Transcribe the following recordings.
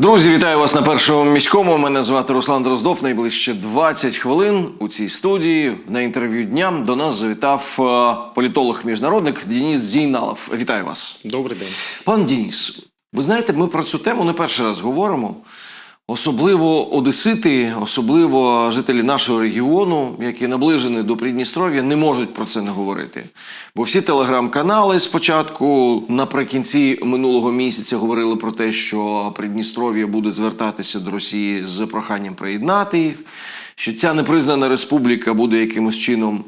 Друзі, вітаю вас на першому міському. Мене звати Руслан Дроздов. Найближче 20 хвилин у цій студії на інтерв'ю дня до нас завітав е, політолог-міжнародник Дініс Зійналов. Вітаю вас, Добрий день. пан Дініс. Ви знаєте, ми про цю тему не перший раз говоримо. Особливо одесити, особливо жителі нашого регіону, які наближені до Придністров'я, не можуть про це не говорити. Бо всі телеграм-канали спочатку наприкінці минулого місяця говорили про те, що Придністров'я буде звертатися до Росії з проханням приєднати їх, що ця непризнана республіка буде якимось чином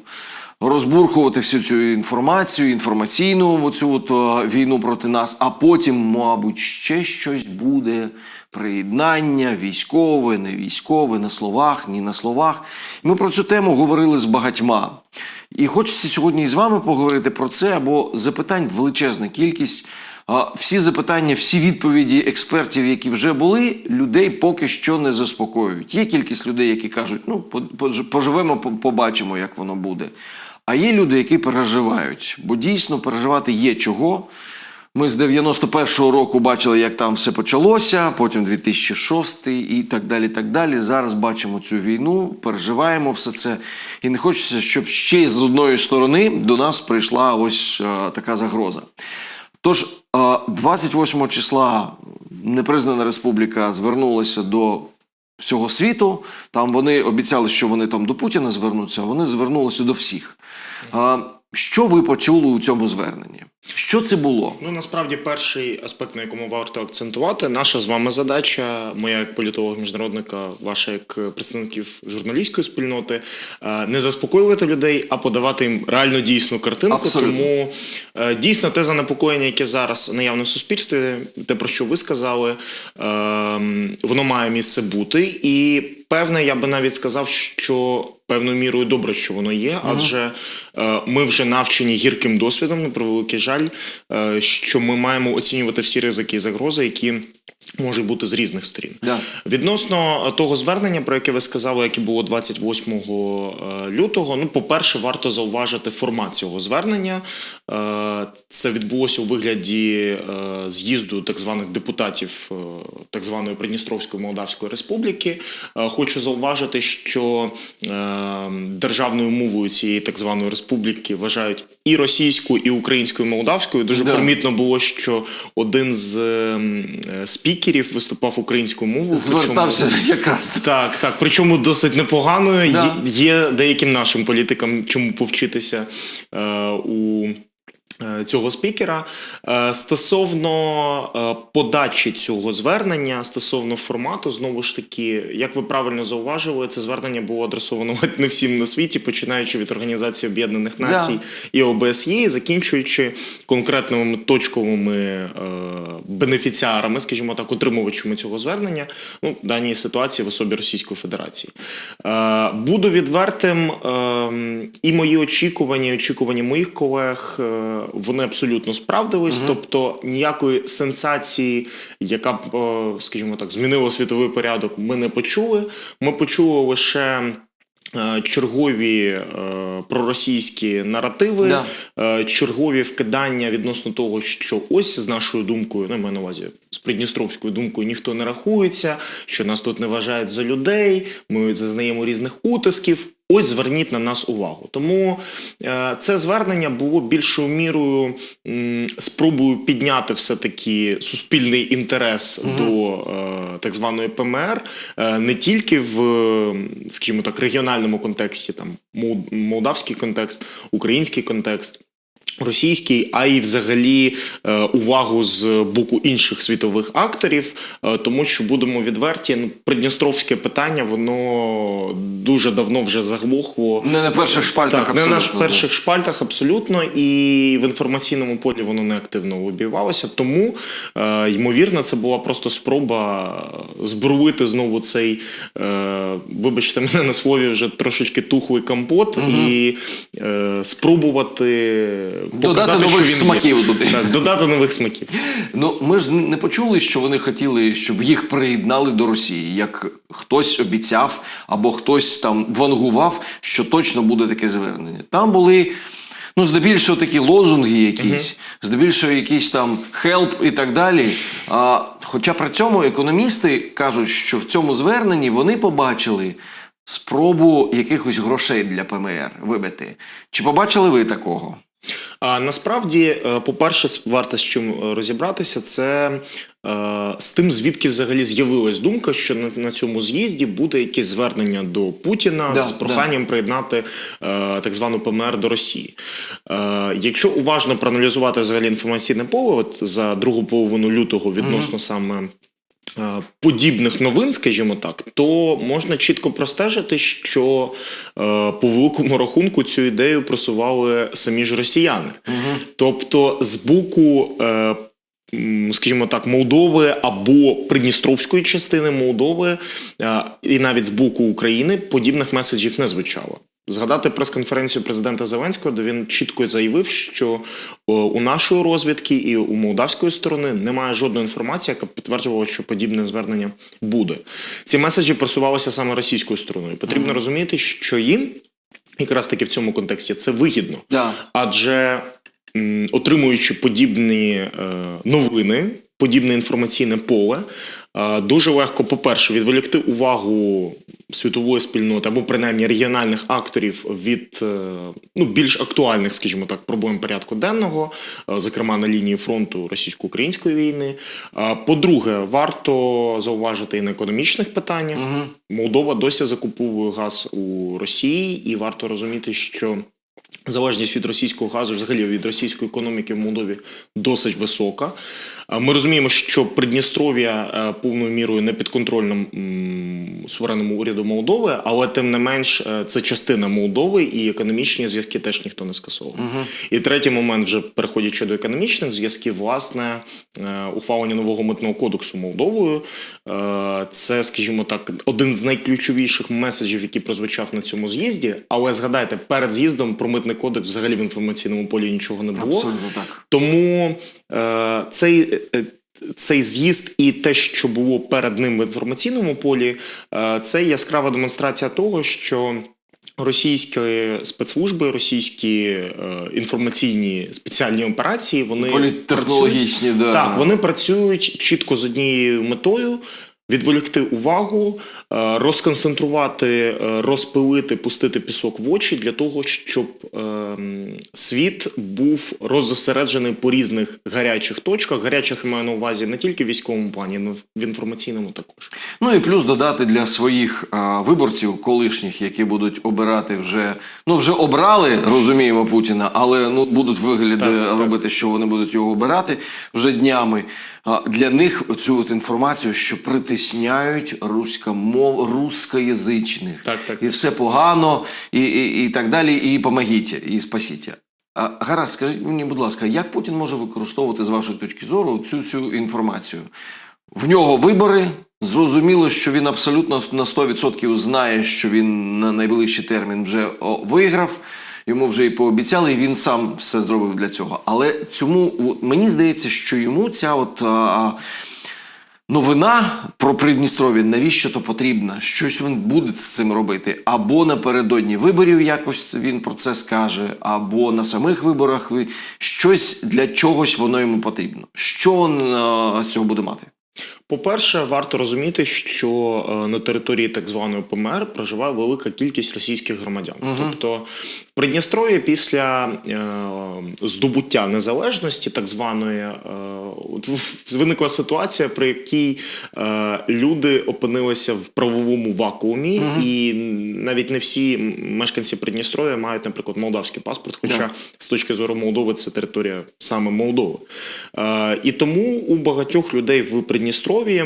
розбурхувати всю цю інформацію, інформаційну оцю от, е, війну проти нас, а потім, мабуть, ще щось буде. Приєднання, військове, не військове, на словах, ні на словах. Ми про цю тему говорили з багатьма. І хочеться сьогодні з вами поговорити про це, бо запитань величезна кількість. Всі запитання, всі відповіді експертів, які вже були, людей поки що не заспокоюють. Є кількість людей, які кажуть, ну поживемо, побачимо, як воно буде. А є люди, які переживають, бо дійсно переживати є чого. Ми з 91-го року бачили, як там все почалося, потім 2006 і так далі. так далі. Зараз бачимо цю війну, переживаємо все це. І не хочеться, щоб ще з одної сторони до нас прийшла ось е, така загроза. Тож, е, 28 числа непризнана республіка звернулася до всього світу. Там вони обіцяли, що вони там до Путіна звернуться, а вони звернулися до всіх. Е, Що ви почули у цьому зверненні? Що це було? Ну насправді перший аспект, на якому варто акцентувати, наша з вами задача, моя як політолога міжнародника, ваша як представників журналістської спільноти, е, не заспокоювати людей, а подавати їм реально дійсну картинку. Абсолютно. Тому е, дійсно те занепокоєння, яке зараз наявне в суспільстві, те про що ви сказали, е, воно має місце бути. І певне, я би навіть сказав, що певною мірою добре, що воно є, адже е, ми вже навчені гірким досвідом, на превеликий жаль, е, що ми маємо оцінювати всі ризики і загрози, які можуть бути з різних сторін. Да. Відносно е, того звернення, про яке ви сказали, яке було 28 е, лютого. Ну, по-перше, варто зауважити формат цього звернення. Е, Це відбулося у вигляді з'їзду так званих депутатів так званої Придністровської Молдавської Республіки. Хочу зауважити, що державною мовою цієї так званої республіки вважають і російську, і українською, і молдавською. Дуже Да. помітно було, що один з ем, спікерів виступав українською мовою. причому- Звертався якраз. так, так. Причому досить непогано. Да. Є, є деяким нашим політикам чому повчитися е, у. Е, Цього спікера Е, стосовно е, подачі цього звернення, стосовно формату, знову ж таки, як ви правильно зауважили, це звернення було адресовано не всім на світі, починаючи від Організації Об'єднаних. Націй і ОБСЄ, закінчуючи конкретними точковими бенефіціарами, скажімо так, отримувачами цього звернення, ну, в даній ситуації в особі Російської Федерації. Буду відвертим, е, і мої очікування, і очікування моїх колег, вони абсолютно справдились. Тобто ніякої сенсації, яка б, е, скажімо так, змінила світовий порядок, ми не почули. Ми почули лише. е, Чергові е, проросійські наративи, Да. е, чергові вкидання відносно того, що ось з нашою думкою, ну, я маю на увазі з придністровською думкою, ніхто не рахується, що нас тут не вважають за людей, ми зазнаємо різних утисків. Ось зверніть на нас увагу. Тому е, це звернення було більшою мірою спробою підняти все-таки суспільний інтерес до е, так званої ПМР, е, не тільки в, скажімо так, регіональному контексті, там молдавський контекст, український контекст. Російський, а й взагалі е, увагу з боку інших світових акторів, е, тому що будемо відверті, ну, придністровське питання воно дуже давно вже заглохло. Не на перших шпальтах Так, не на перших шпальтах абсолютно, і в інформаційному полі воно не активно вибивалося. Тому, е, ймовірно, це була просто спроба збруїти знову цей, вибачте мене на слові, вже трошечки тухлий компот і е, спробувати Додати нових смаків туди. Так, додати нових смаків. Ну, ми ж не почули, що вони хотіли, щоб їх приєднали до Росії, як хтось обіцяв або хтось там вангував, що точно буде таке звернення. Там були Ну, здебільшого такі лозунги якісь, здебільшого якісь там хелп і так далі. А, хоча при цьому економісти кажуть, що в цьому зверненні вони побачили спробу якихось грошей для ПМР вибити. Чи побачили ви такого? А насправді, е, по-перше, варто з чим е, розібратися, це е, з тим, звідки взагалі з'явилась думка, що на, цьому з'їзді буде якесь звернення до Путіна Да, з проханням приєднати е, так звану ПМР до Росії. Якщо уважно проаналізувати взагалі інформаційне поле, от за другу половину лютого відносно саме. Е, Подібних новин, скажімо так, то можна чітко простежити, що е, по великому рахунку цю ідею просували самі ж росіяни. Тобто, з боку, е, скажімо так, Молдови або Придністровської частини Молдови, і навіть з боку України подібних меседжів не звучало. Згадати прес-конференцію президента Зеленського, де він чітко заявив, що е, у нашої розвідки і у молдавської сторони немає жодної інформації, яка підтверджувала, що подібне звернення буде. Ці меседжі просувалися саме російською стороною. Потрібно розуміти, що їм якраз таки в цьому контексті це вигідно. Да. Адже м, отримуючи подібні е, новини, подібне інформаційне поле, дуже легко, по-перше, відволікти увагу світової спільноти або принаймні регіональних акторів від е, ну, більш актуальних, скажімо так, проблем порядку денного, е, зокрема на лінії фронту російсько-української війни. Е, По-друге, варто зауважити і на економічних питаннях. Молдова досі закуповує газ у Росії, і варто розуміти, що залежність від російського газу, взагалі від російської економіки в Молдові досить висока. Ми розуміємо, що Придністров'я е, повною мірою не підконтрольно м, суверенному уряду Молдови, але тим не менш е, це частина Молдови, і економічні зв'язки теж ніхто не скасовує. І третій момент, вже переходячи до економічних зв'язків, власне, е, ухвалення нового митного кодексу Молдовою. Це, скажімо так, один з найключовіших меседжів, який прозвучав на цьому з'їзді. Але згадайте, перед з'їздом про митний кодекс взагалі в інформаційному полі нічого не було. Абсолютно так. Тому е, цей, цей з'їзд і те, що було перед ним в інформаційному полі, е, це яскрава демонстрація того, що. Російські спецслужби, російські е, інформаційні спеціальні операції, вони працюють- да. так, вони працюють чітко з однією метою. Відволікти увагу, е, розконцентрувати, е, розпилити, пустити пісок в очі для того, щоб ем, світ був роззосереджений по різних гарячих точках. Гарячих маю на увазі не тільки в військовому плані, але в інформаційному також. Ну і плюс додати для своїх виборців колишніх, які будуть обирати вже ну вже обрали, розуміємо Путіна, але ну будуть вигляди Так, так. робити, що вони будуть його обирати вже днями. Для них цю от інформацію, що притисняють руська мов рускоязичних, Так, так. і все погано, і, і, і так далі. І помогіть, і спасіть. А гаразд, скажіть мені, будь ласка, як Путін може використовувати з вашої точки зору цю всю інформацію? В нього вибори. Зрозуміло, що він абсолютно на 100% знає, що він на найближчий термін вже виграв. Йому вже і пообіцяли, і він сам все зробив для цього. Але цьому мені здається, що йому ця от а, новина про Придністров'я навіщо то потрібна? Щось він буде з цим робити. Або напередодні виборів якось він про це скаже, або на самих виборах щось для чогось воно йому потрібно. Що він з цього буде мати? По-перше, варто розуміти, що е, на території так званої ПМР проживає велика кількість російських громадян. Тобто в Придністров'ї після е, здобуття незалежності, так званої, е, виникла ситуація, при якій е, люди опинилися в правовому вакуумі, і навіть не всі мешканці Придністров'я мають, наприклад, молдавський паспорт. Хоча Да. з точки зору Молдови це територія саме Молдови. Е, і тому у багатьох людей в Придністров'ї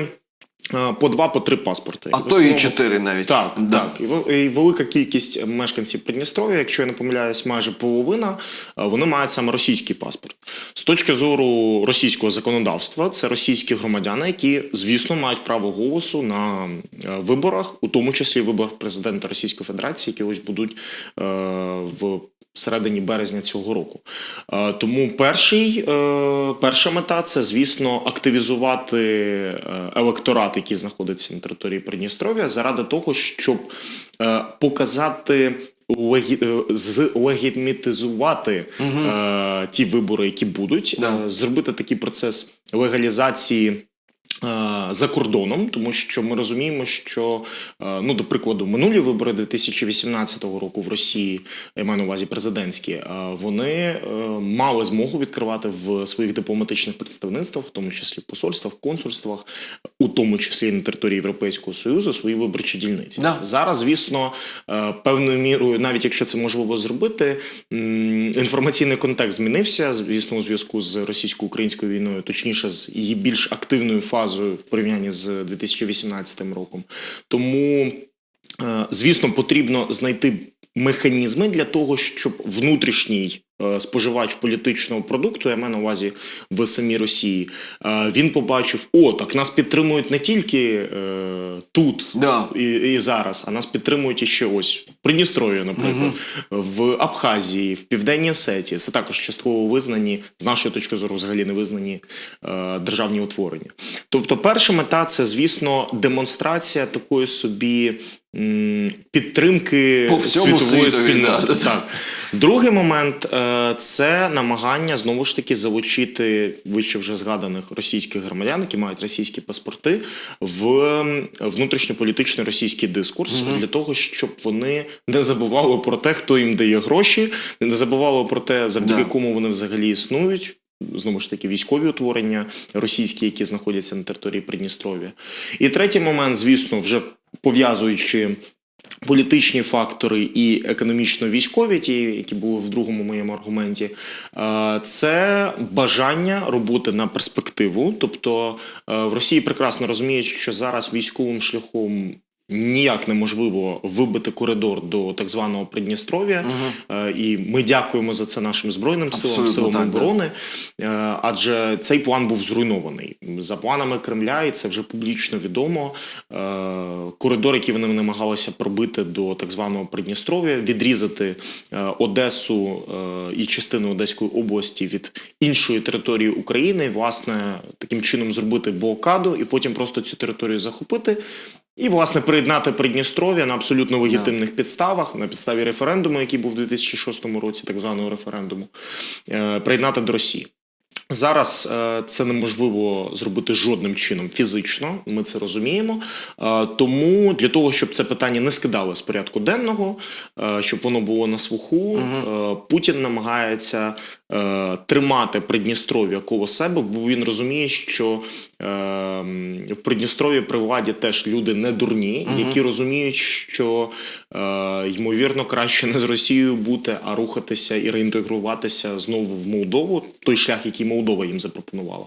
по два, по три паспорти. А то і чотири навіть. Так, Да. так. І вел- велика кількість мешканців Придністров'я, якщо я не помиляюсь, майже половина, вони мають саме російський паспорт. З точки зору російського законодавства, це російські громадяни, які, звісно, мають право голосу на е, виборах, у тому числі виборах президента Російської Федерації, які ось будуть е, в. Середині березня цього року. Е, Тому перший, е, перша мета це, звісно, активізувати е, електорат, який знаходиться на території Придністров'я, заради того, щоб показати легі... е, ті вибори, які будуть, Да. е, зробити такий процес легалізації. Е, За кордоном, тому що ми розуміємо, що е, ну до прикладу, минулі вибори 2018 року в Росії, я маю на увазі президентські, е, вони мали змогу відкривати в своїх дипломатичних представництвах, в тому числі посольствах, консульствах, у тому числі на території Європейського союзу, свої виборчі дільниці. Да. Зараз, звісно, певною мірою, навіть якщо це можливо зробити, інформаційний контекст змінився, звісно, у зв'язку з російсько-українською війною, точніше, з її більш активною фазою в порівнянні з 2018 роком. Тому, е, звісно, потрібно знайти механізми для того, щоб внутрішній. Е, Споживач політичного продукту, я маю на увазі в самій Росії, е, він побачив: о, так нас підтримують не тільки е, тут, Да. і, і зараз, а нас підтримують іще ось в Придністров'ї, наприклад, в Абхазії, в Південній Осетії. Це також частково визнані, з нашої точки зору, взагалі не визнані е, державні утворення. Тобто, перша мета це, звісно, демонстрація такої собі. Підтримки По всьому світової світові, спільноти. да, да. Так. Другий момент е, це намагання знову ж таки залучити вище вже згаданих російських громадян, які мають російські паспорти, в внутрішньополітичний російський дискурс для того, щоб вони не забували про те, хто їм дає гроші, не забували про те, завдяки Да. кому вони взагалі існують. Знову ж таки, військові утворення російські, які знаходяться на території Придністров'я. І третій момент, звісно, вже пов'язуючи політичні фактори і економічно-військові, ті, які були в другому моєму аргументі, е, це бажання роботи на перспективу. Тобто е, в Росії прекрасно розуміють, що зараз військовим шляхом. Ніяк неможливо вибити коридор до так званого Придністров'я, Е, і ми дякуємо за це нашим збройним силам, Абсолютно силам так, оборони. Е, Адже цей план був зруйнований за планами Кремля, і це вже публічно відомо. Е, Коридор, який вони намагалися пробити до так званого Придністров'я, відрізати Одесу і частину Одеської області від іншої території України, і, власне, таким чином зробити блокаду, і потім просто цю територію захопити. І, власне, приєднати Придністров'я на абсолютно легітимних підставах, на підставі референдуму, який був у 2006 році, так званого референдуму, е, приєднати до Росії. Зараз е, це неможливо зробити жодним чином фізично, ми це розуміємо. Е, тому для того, щоб це питання не скидали з порядку денного, щоб воно було на слуху, е, Путін намагається тримати Придністров'я коло себе, бо він розуміє, що в Придністров'ї при владі теж люди не дурні, які розуміють, що е, ймовірно краще не з Росією бути, а рухатися і реінтегруватися знову в Молдову, той шлях, який Молдова їм запропонувала.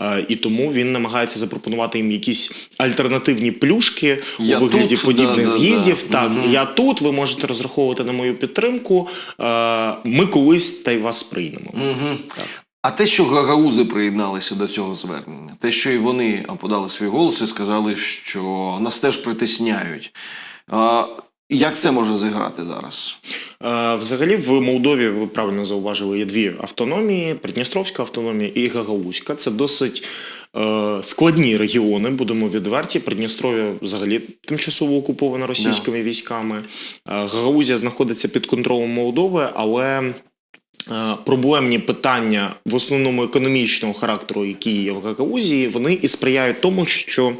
Е, і тому він намагається запропонувати їм якісь альтернативні плюшки Я у вигляді тут, подібних да, да, з'їздів. да. Так, я тут, ви можете розраховувати на мою підтримку. Е, ми колись та й вас приймемо. Так. А те, що гагаузи приєдналися до цього звернення, те, що і вони подали свій голос і сказали, що нас теж притисняють. Як це може зіграти зараз? Взагалі в Молдові ви правильно зауважили є дві автономії: Придністровська автономія і Гагаузька. Це досить е, складні регіони, будемо відверті. Придністров'я взагалі тимчасово окупована російськими військами. Е, Гагаузія знаходиться під контролем Молдови, але. Е, Проблемні питання в основному економічного характеру, які є в Гагаузії, вони і сприяють тому, що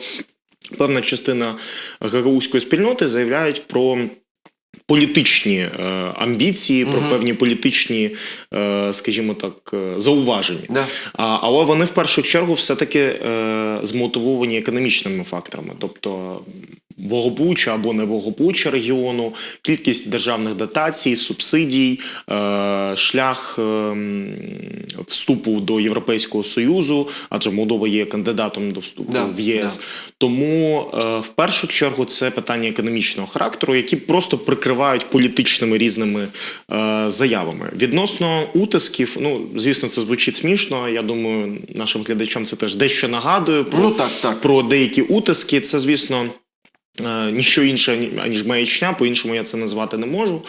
певна частина гагаузької спільноти заявляють про політичні е, амбіції, про певні політичні, е, скажімо так, е, зауваження. Да. А, але вони в першу чергу все-таки е, змотивовані економічними факторами, тобто благополуччя або неблагополуччя регіону, кількість державних дотацій, субсидій, е, шлях е, вступу до Європейського Союзу, адже Молдова є кандидатом до вступу Да, в ЄС. да. Тому е, в першу чергу це питання економічного характеру, які просто прикривають політичними різними заявами. Відносно утисків, ну звісно, це звучить смішно. Я думаю, нашим глядачам це теж дещо нагадує про, Ну, так, так. про деякі утиски. Це, звісно. Е, Ніщо інше, аніж маячня, по-іншому я це назвати не можу.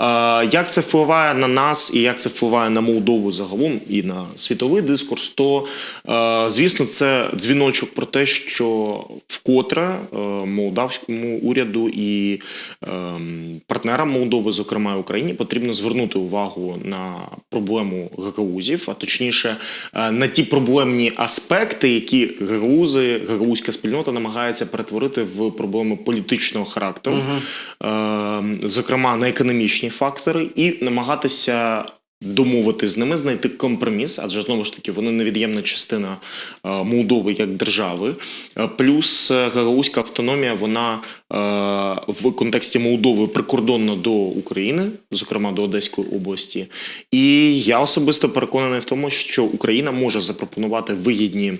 Е, Як це впливає на нас і як це впливає на Молдову загалом і на світовий дискурс, то е, звісно, це дзвіночок про те, що вкотре молдавському уряду і ем, партнерам Молдови, зокрема Україні, потрібно звернути увагу на проблему гагаузів, а точніше на ті проблемні аспекти, які гагаузи, гагаузька спільнота намагається перетворити в проблеми політичного характеру, е, зокрема на економічні фактори, і намагатися. Домовити з ними, знайти компроміс, адже знову ж таки вони невід'ємна частина е, Молдови як держави. Е, Плюс е, гагаузька автономія, вона в контексті Молдови прикордонна до України, зокрема до Одеської області. І я особисто переконаний в тому, що Україна може запропонувати вигідні.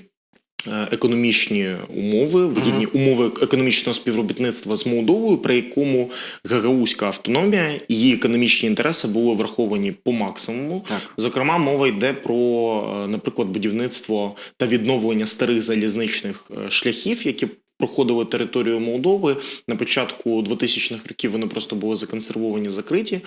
Е, Економічні умови, вигідні умови економічного співробітництва з Молдовою, при якому гагаузька автономія і її економічні інтереси були враховані по максимуму. Так. Зокрема, мова йде про, е, наприклад, будівництво та відновлення старих залізничних е, шляхів, які проходили територію Молдови на початку 2000-х років. Вони просто були законсервовані, закриті.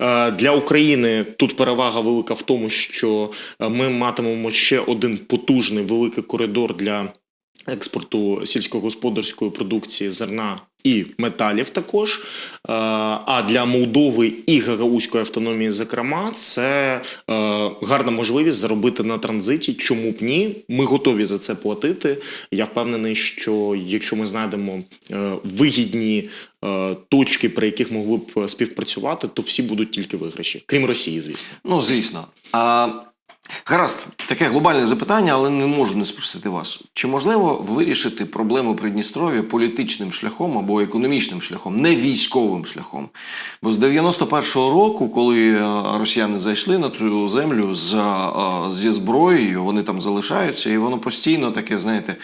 Е, Для України тут перевага велика в тому, що е, ми матимемо ще один потужний великий коридор для експорту сільськогосподарської продукції зерна. І металів також. Е, А для Молдови і Гагаузької автономії, зокрема, це е, гарна можливість заробити на транзиті. Чому б ні? Ми готові за це платити. Я впевнений, що якщо ми знайдемо е, вигідні точки, при яких могли б співпрацювати, то всі будуть тільки виграші, крім Росії, звісно. Ну, звісно. А, гаразд, таке глобальне запитання, але не можу не спросити вас. Чи можливо вирішити проблему Придністров'я політичним шляхом або економічним шляхом, не військовим шляхом? Бо з 91-го року, коли е, росіяни зайшли на цю землю з, е, зі зброєю, вони там залишаються, і воно постійно таке, знаєте.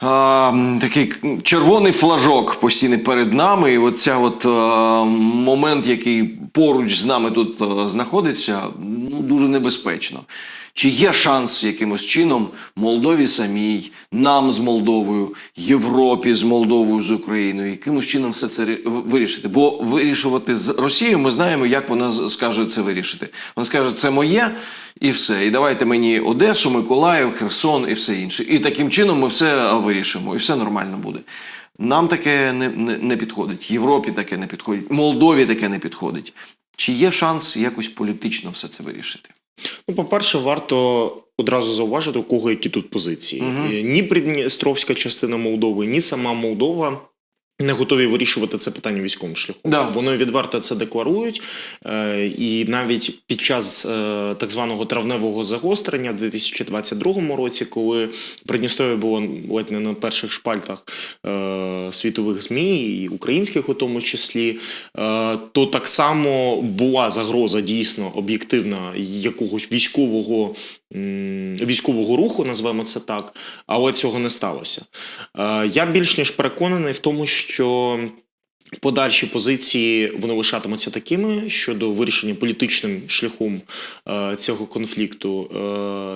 А, такий червоний флажок постійно перед нами, і оця от а, момент, який поруч з нами тут а, знаходиться, ну дуже небезпечно. Чи є шанс якимось чином Молдові самій, нам з Молдовою, Європі з Молдовою, з Україною, якимось чином все це вирішити? Бо вирішувати з Росією ми знаємо, як вона скаже це вирішити. Вона скаже, це моє і все. І давайте мені Одесу, Миколаїв, Херсон і все інше. І таким чином ми все вирішимо, і все нормально буде. Нам таке не, не, не підходить, Європі таке не підходить, Молдові таке не підходить. Чи є шанс якось політично все це вирішити? Ну, по-перше, варто одразу зауважити, у кого які тут позиції. Угу. Ні Придністровська частина Молдови, ні сама Молдова. Не готові вирішувати це питання військовим шляхом. Да. Вони відверто це декларують, е, і навіть під час е, так званого травневого загострення в 2022 році, коли Придністров'я було ледь не на перших шпальтах е, світових змі і українських у тому числі, то так само була загроза дійсно об'єктивна якогось військового. Військового руху, назвемо це так, але цього не сталося. Я більш ніж переконаний в тому, що подальші позиції вони лишатимуться такими щодо вирішення політичним шляхом е, цього конфлікту.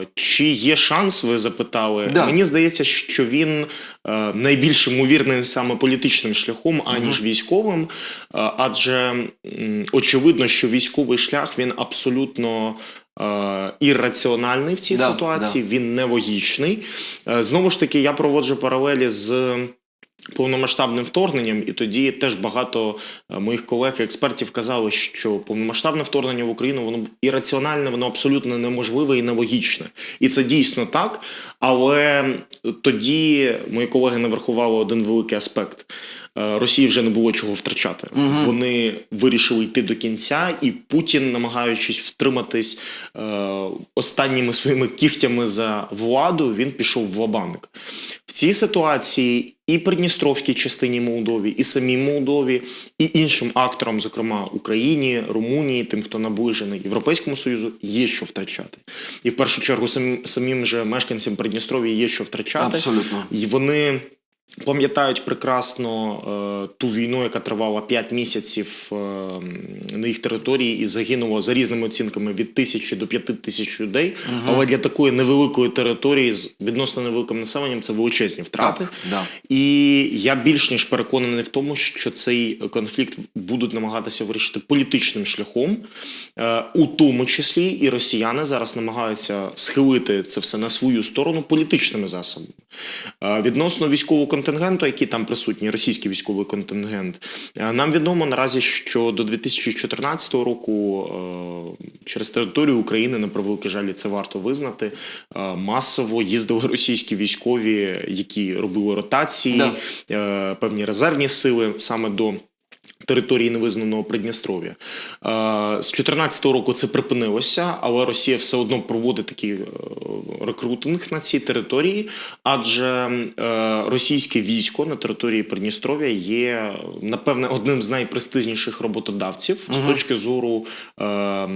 Е, Чи є шанс, ви запитали? Да. Мені здається, що він е, найбільш ймовірним саме політичним шляхом, аніж військовим. Е, Адже м, очевидно, що військовий шлях він абсолютно. е, Ірраціональний в цій Да, ситуації, він нелогічний. Е, Знову ж таки, я проводжу паралелі з повномасштабним вторгненням, і тоді теж багато е, моїх колег і експертів казали, що повномасштабне вторгнення в Україну воно ірраціональне, воно абсолютно неможливе і нелогічне. І це дійсно так. Але тоді мої колеги не врахували один великий аспект. Е, Росії вже не було чого втрачати. Вони вирішили йти до кінця, і Путін, намагаючись втриматись е, останніми своїми кігтями за владу, він пішов в лабанк. В цій ситуації і Придністровській частині Молдові, і самій Молдові, і іншим акторам, зокрема Україні, Румунії, тим, хто наближений Європейському Союзу, є що втрачати. І в першу чергу самим, самим же мешканцям Придністров'я є що втрачати. Абсолютно. І вони пам'ятають прекрасно е, ту війну, яка тривала 5 місяців е, на їх території і загинуло за різними оцінками від тисячі до п'яти тисяч людей. Але для такої невеликої території з відносно невеликим населенням це величезні втрати. Так, да. І я більш ніж переконаний в тому, що цей конфлікт будуть намагатися вирішити політичним шляхом, Е, у тому числі і росіяни зараз намагаються схилити це все на свою сторону політичними засобами. Е, Відносно військового контингенту, який там присутній, російський військовий контингент, е, нам відомо наразі, що до 2014 року е, через територію України, на превеликий жалі це варто визнати, е, масово їздили російські військові, які робили ротації, Да. певні резервні сили саме до. Території невизнаного Придністров'я. З 2014 року це припинилося, але Росія все одно проводить такий е, рекрутинг на цій території, адже е, російське військо на території Придністров'я є, напевне, одним з найпрестижніших роботодавців з точки зору е,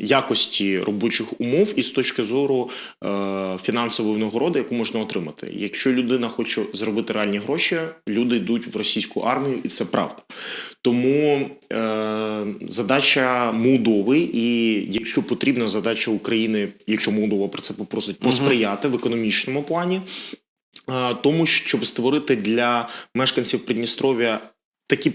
якості робочих умов і з точки зору е, фінансової нагороди, яку можна отримати. Якщо людина хоче зробити реальні гроші, люди йдуть в російську армію, і це правда. Тому е, задача Молдови, і якщо потрібно, задача України, якщо Молдова про це попросить, посприяти в економічному плані, е, тому щоб створити для мешканців Придністров'я. Такі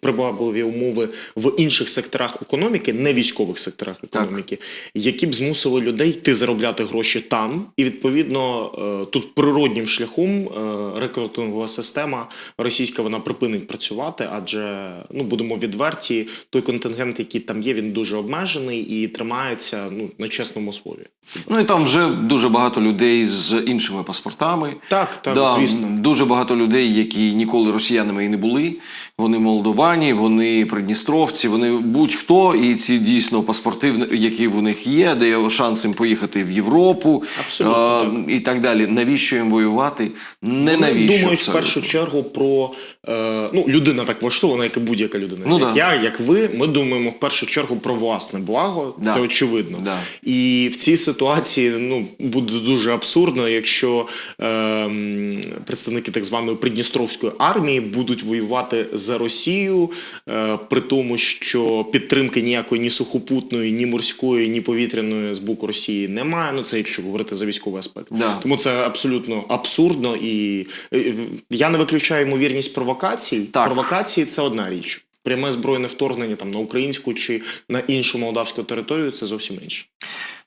привабливі, умови в інших секторах економіки, не військових секторах економіки, які б змусили людей йти заробляти гроші там, і відповідно е, тут природнім шляхом е, рекрутингова система російська вона припинить працювати, адже ну будемо відверті, той контингент, який там є, він дуже обмежений і тримається ну на чесному слові. Ну і там вже дуже багато людей з іншими паспортами. Так, так, да, звісно. Дуже багато людей, які ніколи росіянами і не були. Вони молдовані, вони придністровці, вони будь-хто, і ці дійсно паспорти, які в них є, дає шанс їм поїхати в Європу а, так. і так далі. Навіщо їм воювати? Не Вони навіщо. думають в першу чергу про е, ну людина так влаштована, як і будь-яка людина. Ну, як да. я, як ви, ми думаємо в першу чергу про власне благо. Да. Це очевидно. Да. І в цій ситуації ну буде дуже абсурдно, якщо е, представники так званої Придністровської армії будуть воювати за Росію, е, при тому, що підтримки ніякої ні сухопутної, ні морської, ні повітряної з боку Росії немає. Ну це якщо говорити за військовий аспект. Да. Тому це абсолютно абсурдно, і е, я не виключаю ймовірність провокацій. Так. Провокації це одна річ. Пряме збройне вторгнення там на українську чи на іншу молдавську територію це зовсім інше.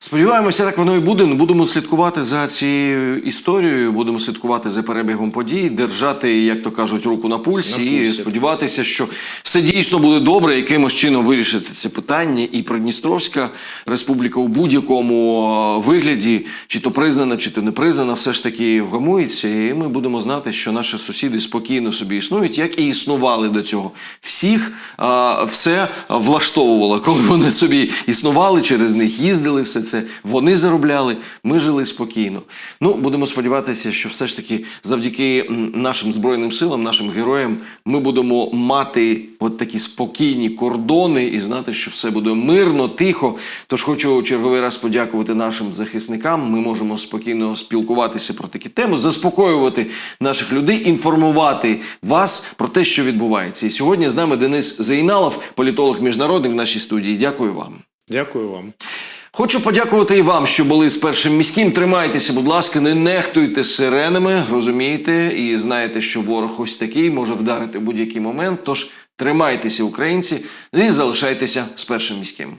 Сподіваємося, так воно і буде. Ну, Будемо слідкувати за цією історією, будемо слідкувати за перебігом подій, держати, як то кажуть, руку на пульсі, На і сподіватися, що все дійсно буде добре, якимось чином вирішиться це питання. І Придністровська республіка у будь-якому е, вигляді, чи то признана, чи то не признана, все ж таки вгамується. І ми будемо знати, що наші сусіди спокійно собі існують, як і існували до цього. Всіх а, все влаштовувало, коли вони собі існували, через них їздили, все це вони заробляли. Ми жили спокійно. Ну будемо сподіватися, що все ж таки завдяки нашим збройним силам, нашим героям, ми будемо мати от такі спокійні кордони і знати, що все буде мирно, тихо. Тож хочу черговий раз подякувати нашим захисникам. Ми можемо спокійно спілкуватися про такі теми, заспокоювати наших людей, інформувати вас про те, що відбувається. І сьогодні з нами Денис Зейналов, політолог міжнародник в нашій студії. Дякую вам. Дякую вам. Хочу подякувати і вам, що були з першим міським. Тримайтеся, будь ласка, не нехтуйте сиренами, розумієте, і знаєте, що ворог ось такий може вдарити в будь-який момент. Тож тримайтеся, українці, і залишайтеся з першим міським.